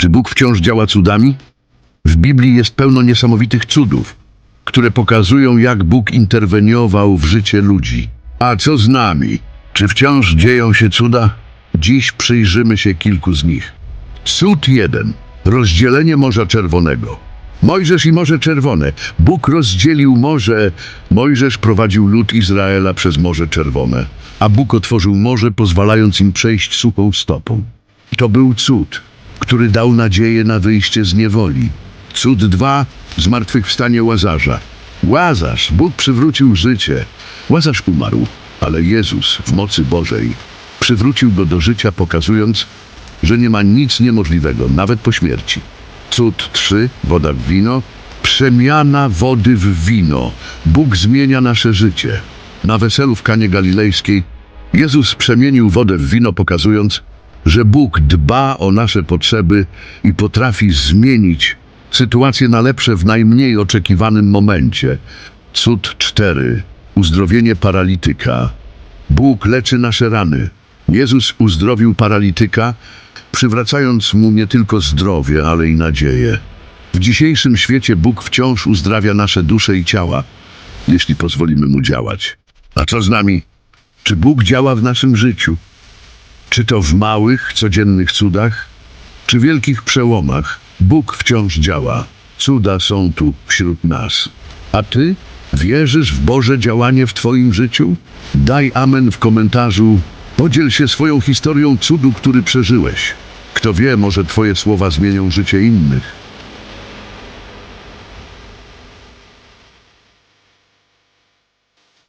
Czy Bóg wciąż działa cudami? W Biblii jest pełno niesamowitych cudów, które pokazują, jak Bóg interweniował w życie ludzi. A co z nami? Czy wciąż dzieją się cuda? Dziś przyjrzymy się kilku z nich. Cud jeden. Rozdzielenie Morza Czerwonego. Mojżesz i Morze Czerwone. Bóg rozdzielił morze. Mojżesz prowadził lud Izraela przez Morze Czerwone, a Bóg otworzył morze, pozwalając im przejść suchą stopą. To był cud, który dał nadzieję na wyjście z niewoli. Cud dwa. Zmartwychwstanie Łazarza. Łazarz, Bóg przywrócił życie. Łazarz umarł, ale Jezus w mocy Bożej przywrócił go do życia, pokazując, że nie ma nic niemożliwego, nawet po śmierci. Cud 3, woda w wino, przemiana wody w wino. Bóg zmienia nasze życie. Na weselu w Kanie Galilejskiej Jezus przemienił wodę w wino, pokazując, że Bóg dba o nasze potrzeby i potrafi zmienić sytuację na lepsze w najmniej oczekiwanym momencie. Cud 4. Uzdrowienie paralityka. Bóg leczy nasze rany. Jezus uzdrowił paralityka, przywracając mu nie tylko zdrowie, ale i nadzieję. W dzisiejszym świecie Bóg wciąż uzdrawia nasze dusze i ciała, jeśli pozwolimy mu działać. A co z nami? Czy Bóg działa w naszym życiu? Czy to w małych, codziennych cudach, czy wielkich przełomach? Bóg wciąż działa. Cuda są tu wśród nas. A ty wierzysz w Boże działanie w twoim życiu? Daj amen w komentarzu. Podziel się swoją historią cudu, który przeżyłeś. Kto wie, może twoje słowa zmienią życie innych.